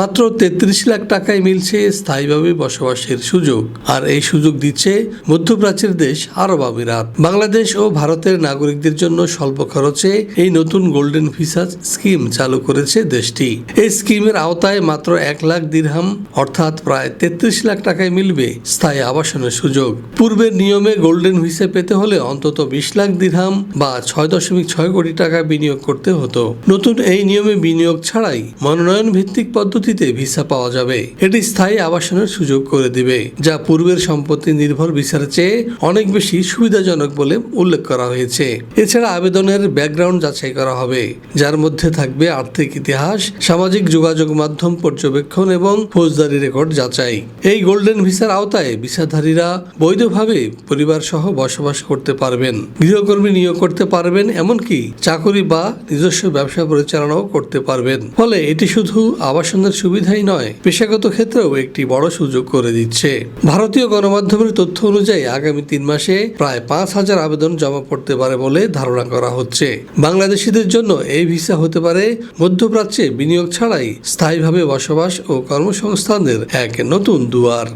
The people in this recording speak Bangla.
মাত্র তেত্রিশ লাখ টাকায় মিলছে স্থায়ীভাবে বসবাসের সুযোগ। আর এই সুযোগ দিচ্ছে মধ্যপ্রাচ্যের দেশ আরব আমিরাত। বাংলাদেশ ও ভারতের নাগরিকদের জন্য স্বল্প খরচে এই নতুন গোল্ডেন ভিসা স্কিম চালু করেছে দেশটি। এই স্কিমের আওতায় মাত্র এক লাখ দিরহাম, অর্থাৎ প্রায় তেত্রিশ লাখ টাকায় মিলবে স্থায়ী আবাসনের সুযোগ। পূর্বের নিয়মে গোল্ডেন ভিসা পেতে হলে অন্তত বিশ লাখ দিরহাম বা ছয় দশমিক ছয় কোটি টাকা বিনিয়োগ করতে হতো। নতুন এই নিয়মে বিনিয়োগ ছাড়াই মনোনয়ন ভিত্তিক পদ্ধতিতে ভিসা পাওয়া যাবে। এটি স্থায়ী আবাসনের সুযোগ করে দিবে, যা পূর্বের সম্পত্তি নির্ভর ভিসার চেয়ে অনেক বেশি সুবিধাজনক বলে উল্লেখ করা হয়েছে। এছাড়া আবেদনের ব্যাকগ্রাউন্ড যাচাই করা হবে, যার মধ্যে থাকবে আর্থিক ইতিহাস, সামাজিক যোগাযোগ মাধ্যম পর্যবেক্ষণ এবং ফৌজদারি রেকর্ড যাচাই। এই গোল্ডেন ভিসার আওতায় ভিসাধারীরা বৈধভাবে পরিবার সহ বসবাস করতে পারবেন, গৃহকর্মী নিয়োগ করতে পারবেন, এমনকি চাকরি বা নিজস্ব ব্যবসা পরিচালনাও করতে পারবেন। ফলে এটি শুধু আবাসনের সুবিধাই নয়। পেশাগত ক্ষেত্রেও একটি বড় সুযোগ করে দিচ্ছে। ভারতীয় গণমাধ্যমের তথ্য অনুযায়ী আগামী তিন মাসে প্রায় পাঁচ হাজার আবেদন জমা পড়তে পারে বলে ধারণা করা হচ্ছে। বাংলাদেশিদের জন্য এই ভিসা হতে পারে মধ্যপ্রাচ্যে বিনিয়োগ ছাড়াই স্থায়ীভাবে বসবাস ও কর্মসংস্থানের এক নতুন দুয়ার।